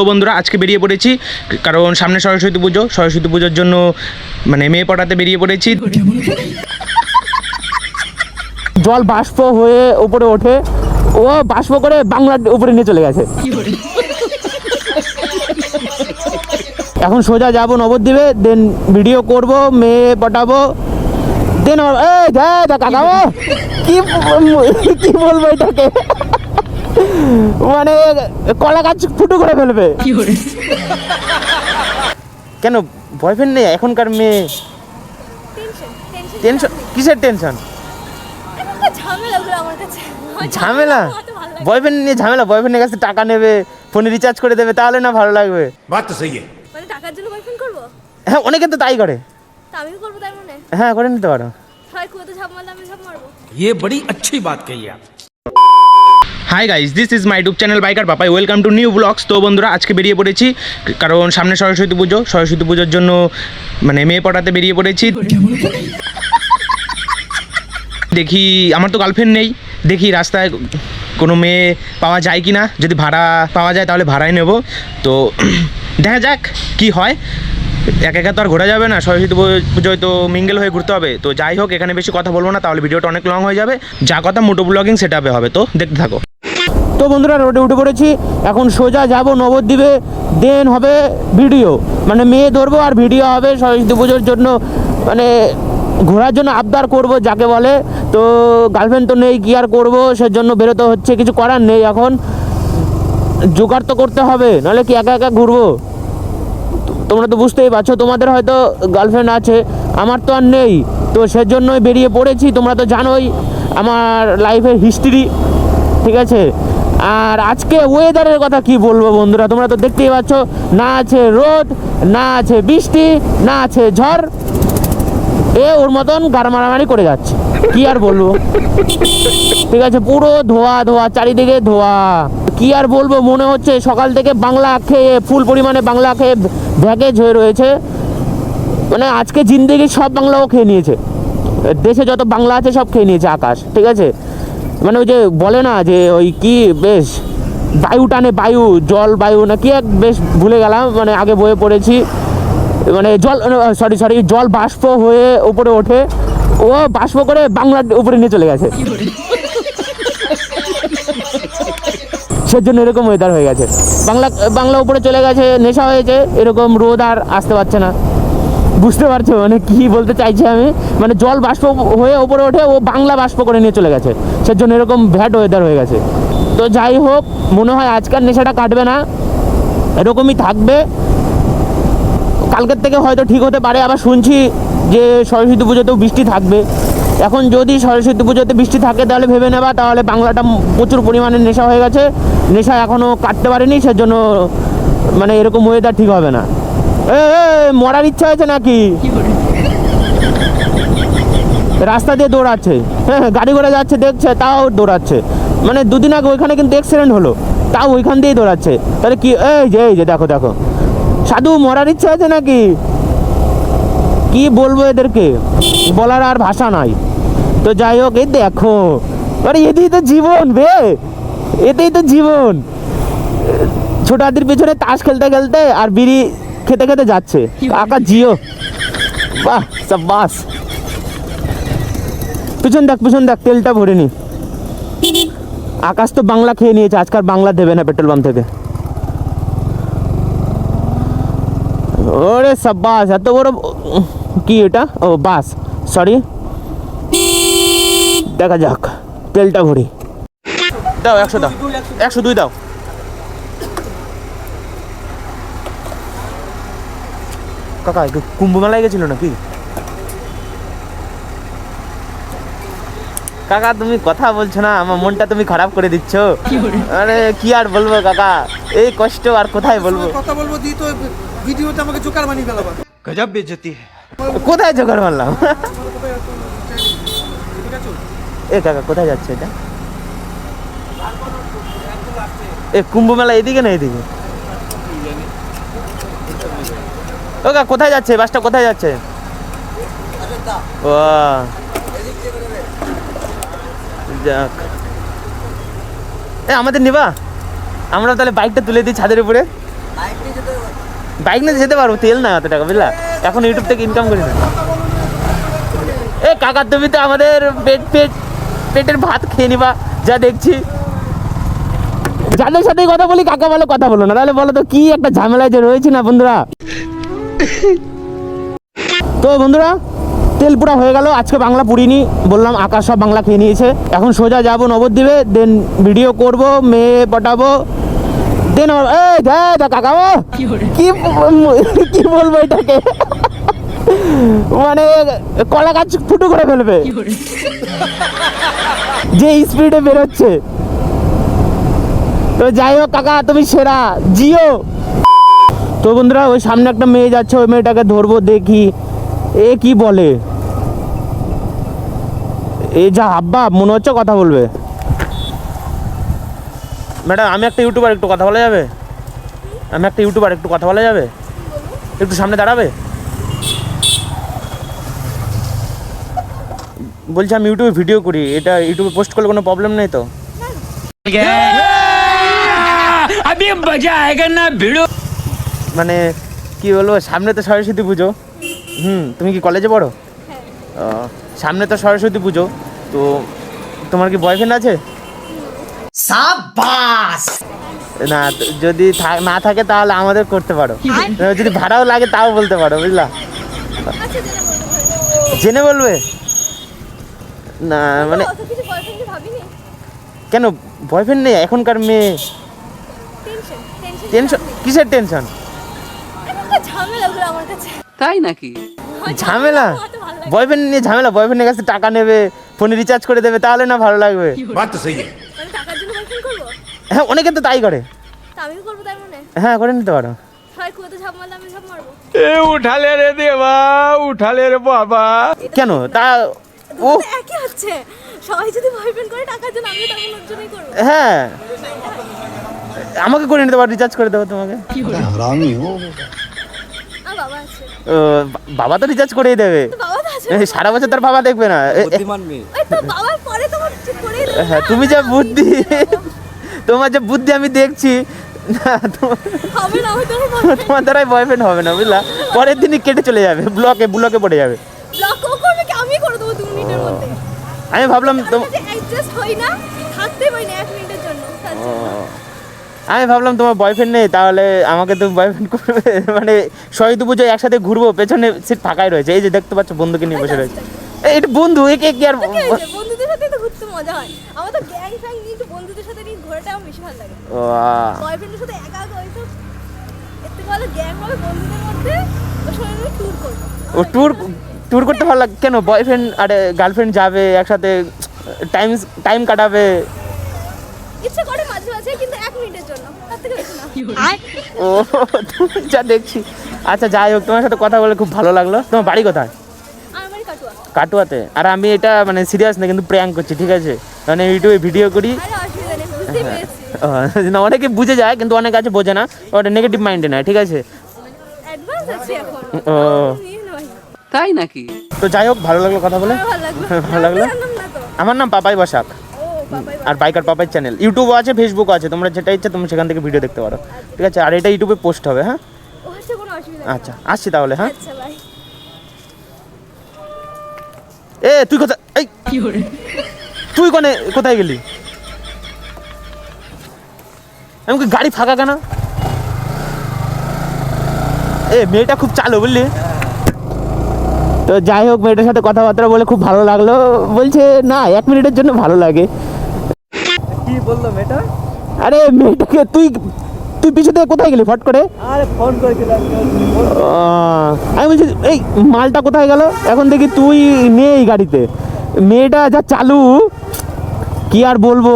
তো বন্ধুরা, আজকে বেরিয়ে পড়েছি। কারণ সামনে সরস্বতী পুজো। সরস্বতী পুজোর জন্য মানে মেয়ে পটাতে বেরিয়ে পড়েছি। জল বাষ্প হয়ে উপরে ওঠে। ও বাষ্প করে বাংলার উপরে নিয়ে চলে গেছে। এখন সোজা যাব নবদ্বীপে দেন ভিডিও করব, মেয়ে পটাবো। দেন কি বলব এটাকে? মানে কলা গাছ ফুটো করে ফেলবে কেন বয়ফ্রেন্ড নেই এখনকার মেয়ে টেনশন টেনশন টেনশন কিসের টেনশন এখন তো ঝামেলা ওগুলো আমার কাছে আমার ঝামেলা আমার তো ভালো লাগে। বয়ফ্রেন্ড নিয়ে ঝামেলা বয়ফ্রেন্ডের কাছে টাকা নেবে ফোনে রিচার্জ করে দেবে তাহলে না ভালো লাগবে बात तो सही है মানে টাকার জন্য বয়ফ্রেন্ড করবো হ্যাঁ অনেকে তো তাই করে তা আমিও করবো তাই মনে হ্যাঁ করে নিতে পারো সবাই কুয়োতে ঝাপ মারলে আমি ঝাপ মারবো ये बड़ी अच्छी बात कही आप Hi guys this is my YouTube channel biker Papai welcome to new blogs তো বন্ধুরা, আজকে বেরিয়ে পড়েছি, কারণ সামনে সরস্বতী পুজো। সরস্বতী পুজোর জন্য মানে মেয়ে পটাতে বেরিয়ে পড়েছি। দেখি, আমার তো গার্লফ্রেন্ড নেই। দেখি রাস্তায় কোনো মেয়ে পাওয়া যায় কি না যদি ভাড়া পাওয়া যায়, তাহলে ভাড়াই নেব। তো, দেখা যাক কি হয়। একা একা তো আর ঘোরা যাবে না। সরস্বতী পুজোয় তো মিঙ্গেল হয়ে ঘুরতে হবে। তো যাই হোক, এখানে বেশি কথা বলব না, তাহলে ভিডিওটা অনেক লং হয়ে যাবে। যা কথা মোটো ব্লগিং সেটা হবে। তো, দেখতে থাকো। তো বন্ধুরা, রোডে উঠে পড়েছি। এখন সোজা যাব নবদ্বীপে। দেন হবে ভিডিও। মানে মেয়ে ধরবো আর ভিডিও হবে সরস্বতী পুজোর জন্য। মানে ঘোরার জন্য আবদার করব, যাকে বলে। তো গার্লফ্রেন্ড তো নেই, কি আর করব? সেজন্য বেরোতে হচ্ছে, কিছু করার নেই এখন। জোগাড় তো করতে হবে, নাহলে কি একা একা ঘুরবো? তোমরা তো বুঝতেই পারছ, তোমাদের হয়তো গার্লফ্রেন্ড আছে, আমার তো আর নেই। তো সেজন্যই বেরিয়ে পড়েছি, তোমরা তো জানোই, আমার লাইফের হিস্ট্রি ঠিক আছে? আর আজকে ওয়েদারের কথা কি বলব বন্ধুরা? তোমরা তো দেখতেই পাচ্ছ, না আছে রোদ, না আছে বৃষ্টি, না আছে ঝড়। এ ওর মতন গার মারামারি করে যাচ্ছে। কি আর বলব? ঠিক আছে, পুরো ধোয়া ধোয়া, চারিদিকে ধোয়া। কি আর বলব, মনে হচ্ছে সকাল থেকে বাংলা খেয়ে, ফুল পরিমাণে বাংলা খেয়ে ভ্যাগেজ হয়ে রয়েছে। মানে আজকে জিন্দেগি সব বাংলাও খেয়ে নিয়েছে। দেশে যত বাংলা আছে সব খেয়ে নিয়েছে, আকাশ। ঠিক আছে? মানে ওই যে বলে না যে ওই কি বেশ বায়ু টানে বায়ু, জল, বায়ু, না কি এক বেশ ভুলে গেলাম মানে আগে বয়ে পড়েছি। মানে জল সরি সরি জল বাষ্প হয়ে উপরে ওঠে। ও বাষ্প করে বাংলার উপরে নিয়ে চলে গেছে। সেজন্য এরকম ওয়েদার হয়ে গেছে। বাংলা বাংলা উপরে চলে গেছে, নেশা হয়েছে, এরকম রোদ আর আসতে পারছে না। বুঝতে পারছ? মানে কি বলতে চাইছি আমি? মানে জল বাষ্প হয়ে ওপরে ওঠে, ও বাংলা বাষ্প করে নিয়ে চলে গেছে। সেজন্য এরকম ভ্যাট ওয়েদার হয়ে গেছে। তো যাই হোক, মনে হয় আজকাল নেশাটা কাটবে না। এরকমই থাকবে। কালকের থেকে হয়তো ঠিক হতে পারে। আবার শুনছি যে সরস্বতী পুজোতেও বৃষ্টি থাকবে। এখন যদি সরস্বতী পুজোতে বৃষ্টি থাকে, তাহলে ভেবে নেবা, তাহলে বাংলাটা প্রচুর পরিমাণে নেশা হয়ে গেছে। নেশা এখনও কাটতে পারেনি, সেজন্য মানে এরকম ওয়েদার ঠিক হবে না। মরার ইচ্ছা হয়েছে নাকি? রাস্তা দিয়ে দৌড়াচ্ছে। হ্যাঁ গাড়ি ঘোড়া যাচ্ছে, দেখছে, তাও দৌড়াচ্ছে। মানে দুদিন আগে ওইখানে কিন্তু অ্যাক্সিডেন্ট হলো, তাও ওইখান দিয়েই দৌড়াচ্ছে। তাহলে কি, এই যে এই যে, দেখো দেখো। সাধু, মরার ইচ্ছা আছে নাকি? কি বলব এদেরকে? বলার আর ভাষা নাই। তো যাই হোক, এই দেখো। আরে এতেই তো জীবন বে। এতেই তো জীবন। ছোট হাতির পিছনে তাস খেলতে খেলতে আর বিড়ি খেতে খেতে যাচ্ছে। কাকা জিও। বাহ সব বাস পিছন দেখ পিছন দেখ তেলটা ভরে নি। আকাশ তো বাংলা খেয়ে নিয়েছে আজকাল বাংলা দেবে না পেট্রোল পাম্প থেকে। ওরে সব বাস এত বড় কি এটা? ও বাস সরি দেখা যাক তেলটা ভরি। দাও একশো দাও একশো দুই দাও। কাকা কুম্ভ মেলায় গেছিল নাকি? কাকা তুমি কথা বলছো না আমার মনটা তুমি খারাপ করে দিচ্ছ। কি আর বলব কাকা? এই কষ্ট আর কোথায় বলব? কথা বলব দি তো ভিডিওতে আমাকে জোকার বানিয়ে ফেলাবা গজব বেজতি। কোথায় জোকার মারলাম? এ কাকা কোথায় যাচ্ছে এটা? এ কুম্ভ মেলা এদিকে না এদিকে? ও কাকা কোথায় যাচ্ছে? বাসটা কোথায় যাচ্ছে? ও যাক। এ, আমাদের নিবা? আমরা তাহলে বাইকটা তুলে দিই ছাদের উপরে। বাইক নিয়ে যেতে পারব, তেল না এত টাকা, বুঝলা? এখন ইউটিউব থেকে ইনকাম করি না এ কাকার তুমি তো আমাদের পেট পেট, পেটের ভাত খেয়ে নিবা, যা দেখছি। যাদের সাথে কথা বলি, কাকা বলো কথা বলো না। তাহলে বলো তো, কি একটা ঝামেলায় যে রয়েছে না, বন্ধুরা? তো বন্ধুরা তেল পুরা হয়ে গেল। আজকে বাংলা পুরিনি বললাম আকাশ সব বাংলা খেয়ে নিয়েছে। এখন সোজা যাব নবদ্বীপে দেন ভিডিও করব মেয়ে পটাবো। দেন কাকা ও, কি কি বলব এটাকে? মানে কলা গাছ ফুটো করে ফেলবে। যে স্পিডে বেরোচ্ছে। তো যাই হোক কাকা তুমি সেরা। জিও! তো বন্ধুরা ওই সামনে একটা মেয়ে যাচ্ছে ওই মেয়েটাকে ধরবো দেখি এ কি বলে এ যা আব্বা মনে হচ্ছে কথা বলবে ম্যাডাম আমি একটা ইউটিউবার একটু কথা বলা যাবে আমি একটা ইউটিউবার একটু কথা বলা যাবে একটু সামনে দাঁড়াবে বলছি আমি ইউটিউবে ভিডিও করি এটা ইউটিউবে পোস্ট করলে কোনো প্রবলেম নেই তো अभी मजा आएगा ना भिड़ो মানে কি বলব সামনে তো সরস্বতী পুজো। হুম তুমি কি কলেজে পড়ো? হ্যাঁ। সামনে তো সরস্বতী পুজো। তো তোমার কি বয়ফ্রেন্ড আছে? না যদি না থাকে তাহলে আমাদের করতে পারো। যদি ভাড়াও লাগে তাও বলতে পারো বুঝলা? আচ্ছা জেনে বলবে না মানে কেন বয়ফ্রেন্ড নেই এখনকার মেয়ে? টেনশন কিসের টেনশন তাই নাকি? ঝামেলা? বয়ফ্রেন্ড নিয়ে ঝামেলা? বয়ফ্রেন্ডের কাছে টাকা নেবে ফোনে রিচার্জ করে দেবে তাহলে না ভালো লাগবে। হ্যাঁ অনেকে তো তাই করে। হ্যাঁ করে নিতে পারো। উঠালে রে দেবা উঠালে রে বাবা। কেন? তা ও একই হচ্ছে। সবাই যদি বয়ফ্রেন্ড করে টাকার জন্য আমি তার মন করব। হ্যাঁ। আমাকে করে নিতে পারো রিচার্জ করে দেবো তোমাকে। হারামি হ্যাঁ, ও বাবা ও, বাবা তো রিচার্জ করেই দেবে। সারা বছর তার বাবা দেখবে না। এ, এ, বুদ্ধিমান মেয়ে। ওই তো বাবার পরে তোমার ঠিক করেই দেবো হ্যাঁ তুমি যা বুদ্ধি। তোমার যে বুদ্ধি আমি দেখছি তোমার- দ্বারাই বয়ফ্রেন্ড হবে না বুঝলা? পরের দিনই কেটে চলে যাবে ব্লকে ব্লকে পড়ে যাবে। ব্লক ও করবে কি? আমি ভাবলাম তো- থাকতেই পারি না এক মিনিটের জন্য। আমি ভাবলাম তোমার বয়ফ্রেন্ড নেই তাহলে আমাকে তো বয়ফ্রেন্ড করবে। মানে সরস্বতী পুজোয় একসাথে ঘুরবো পেছনে সিট ফাঁকাই রয়েছে। এই যে দেখতে পাচ্ছ বন্ধুকে নিয়ে বসে রয়েছে। এই, এটা বন্ধু একে কি আর বন্ধুদের সাথে তো ঘুরতে মজা হয়। আমার তো গ্যাং ফ্যাং নিয়ে একটু বন্ধুদের সাথে নিয়ে ঘোরাটা আমার বেশি ভালো লাগে। ও, বয়ফ্রেন্ডের সাথে একা একা ওইসব এর ভালো গ্যাং হবে বন্ধুদের মধ্যে ওর সঙ্গে ট্যুর করব। ও ট্যুর ট্যুর করতে ভালো লাগে? কেন? বয়ফ্রেন্ড আরে গার্লফ্রেন্ড যাবে একসাথে টাইম টাইম কাটাবে? ইচ্ছে করে মাঝে মাঝে কিন্তু এক মিনিটের জন্য। তার থেকে বেশি না। ও তুমি যা দেখছি। আচ্ছা যাই হোক তোমার সাথে কথা বলে খুব ভালো লাগল। তোমার বাড়ি কোথায়? আমার বাড়ি কাটুয়া। কাটুয়াতে। আর আমি এটা মানে সিরিয়াস না কিন্তু প্র্যাঙ্ক করছি ঠিক আছে? মানে ইউটিউবে ভিডিও করি। আরে অসুবিধা নেই বুঝতেই পেরেছি। না অনেকে বুঝে যায় কিন্তু অনেক আছে বোঝে না। ওটা নেগেটিভ মাইন্ডে নেয় ঠিক আছে? অ্যাডভান্স আছি এখন। ও। তাই নাকি? তো যাই হোক ভালো লাগল কথা বলে। ভালো লাগল। ভালো লাগল? আমার নাম পাপাই বসাক। আর বাইকার পাপাই চ্যানেল ইউটিউবও আছে ফেসবুকও আছে তোমরা যেটা ইচ্ছা তুমি সেখান থেকে ভিডিও দেখতে পারো। ঠিক আছে আর এটা ইউটিউবে পোস্ট হবে হ্যাঁ? আচ্ছা আসছি তাহলে হ্যাঁ? আচ্ছা এ তুই কোথায় এই! তুই কোনে কোথায় গেলি? আমি গাড়ি ফাঁকা কেন? এ মেয়েটা খুব চালো বুঝলি? তো যাই হোক মেয়েটার সাথে কথাবার্তা বলে খুব ভালো লাগল। বলছে না এক মিনিটের জন্য ভালো লাগে। কি বললো মেয়েটা আরে মেয়েটাকে তুই তুই পিছু থেকে কোথায় গেলি ফট করে আরে ফোন করেছিলাম আহ, আমি বলছি এই মালটা কোথায় গেল এখন দেখি তুই নেই গাড়িতে মেয়েটা যা চালু কি আর বলবো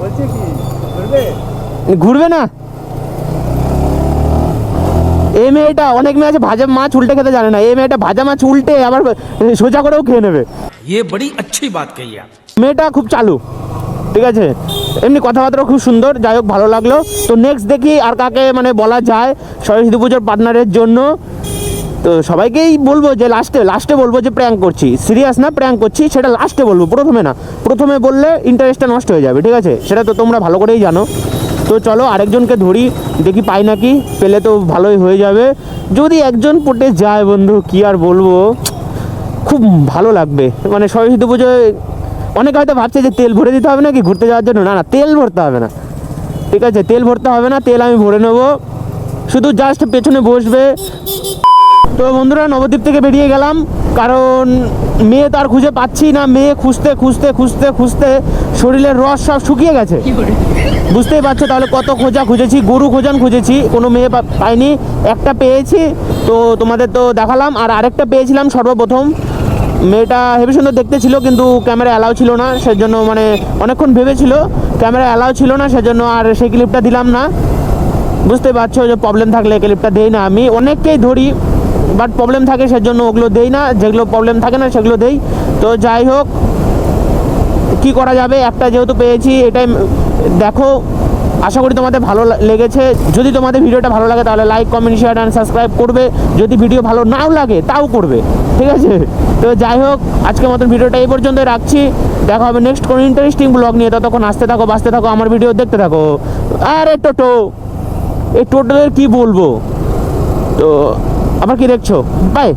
বলছে কি করবে ঘুরবে না এই মেয়েটা অনেক মেয়ে আছে ভাজা মাছ উল্টে খেতে জানে না এই মেয়েটা ভাজা মাছ উল্টে আবার সোজা করেও খেয়ে নেবে ये बड़ी अच्छी बात कही आप মেয়েটা খুব চালু ঠিক আছে এমনি কথাবার্তা খুব সুন্দর, যাই হোক ভালো লাগল। তো নেক্সট দেখি আর কাকে মানে বলা যায় সরস্বতী পুজোর পার্টনারের জন্য। তো সবাইকেই বলব যে লাস্টে লাস্টে বলব যে প্র্যাঙ্ক করছি। সিরিয়াস না প্র্যাঙ্ক করছি, সেটা লাস্টে বলব, প্রথমে না। প্রথমে বললে ইন্টারেস্টটা নষ্ট হয়ে যাবে, ঠিক আছে? সেটা তো তোমরা ভালো করেই জানো। তো চলো আরেকজনকে ধরি, দেখি পাই নাকি? পেলে তো ভালোই হয়ে যাবে। যদি একজন পটে যায় বন্ধু, কি আর বলব? খুব ভালো লাগবে। মানে সরস্বতী পুজোয় অনেকে হয়তো ভাবছে যে তেল ভরে দিতে হবে নাকি ঘুরতে যাওয়ার জন্য? না না তেল ভরতে হবে না। ঠিক আছে তেল ভরতে হবে না তেল আমি ভরে নেব। শুধু জাস্ট পেছনে বসবে। তো বন্ধুরা নবদ্বীপ থেকে বেরিয়ে গেলাম। কারণ মেয়ে তো আর খুঁজে পাচ্ছি না। মেয়ে খুঁজতে খুঁজতে খুঁজতে খুঁজতে শরীরের রস সব শুকিয়ে গেছে। বুঝতেই পারছ তাহলে কত খোঁজা খুঁজেছি গরু খোঁজান খুঁজেছি কোনো মেয়ে পাইনি। একটা পেয়েছি তো তোমাদের তো দেখালাম। আর আরেকটা পেয়েছিলাম সর্বপ্রথম। মেয়েটা হেবি সুন্দর দেখতে ছিল, কিন্তু ক্যামেরা অ্যালাউ ছিল না, সেজন্য মানে অনেকক্ষণ ভেবেছিল। ক্যামেরা অ্যালাউ ছিল না, সেজন্য আর সেই ক্লিপটা দিলাম না। বুঝতে পারছ যে প্রবলেম থাকলে ক্লিপটা দেই না আমি। অনেককেই ধরি বাট প্রবলেম থাকে, সেজন্য ওগুলো দেই না। যেগুলো প্রবলেম থাকে না, সেগুলো দেই। তো যাই হোক, কি করা যাবে? একটা যেহেতু পেয়েছি, এটাই দেখো। আশা করি তোমাদের ভালো লেগেছে। যদি তোমাদের ভিডিওটা ভালো লাগে, তাহলে like comment share and subscribe করবে। যদি ভিডিও ভালো নাও লাগে, তাও করবে। ঠিক আছে? তো যাই হোক, আজকের মতন ভিডিওটা এই পর্যন্তই রাখছি। দেখা হবে নেক্সট কোনো ইন্টারেস্টিং ব্লগ নিয়ে। ততক্ষণ আসতে থাকো, বাঁচতে থাকো, আমার ভিডিও দেখতে থাকো। আরে টোটো, এই টোটোদের কি বলব? তো, আবার কি দেখছ? বাই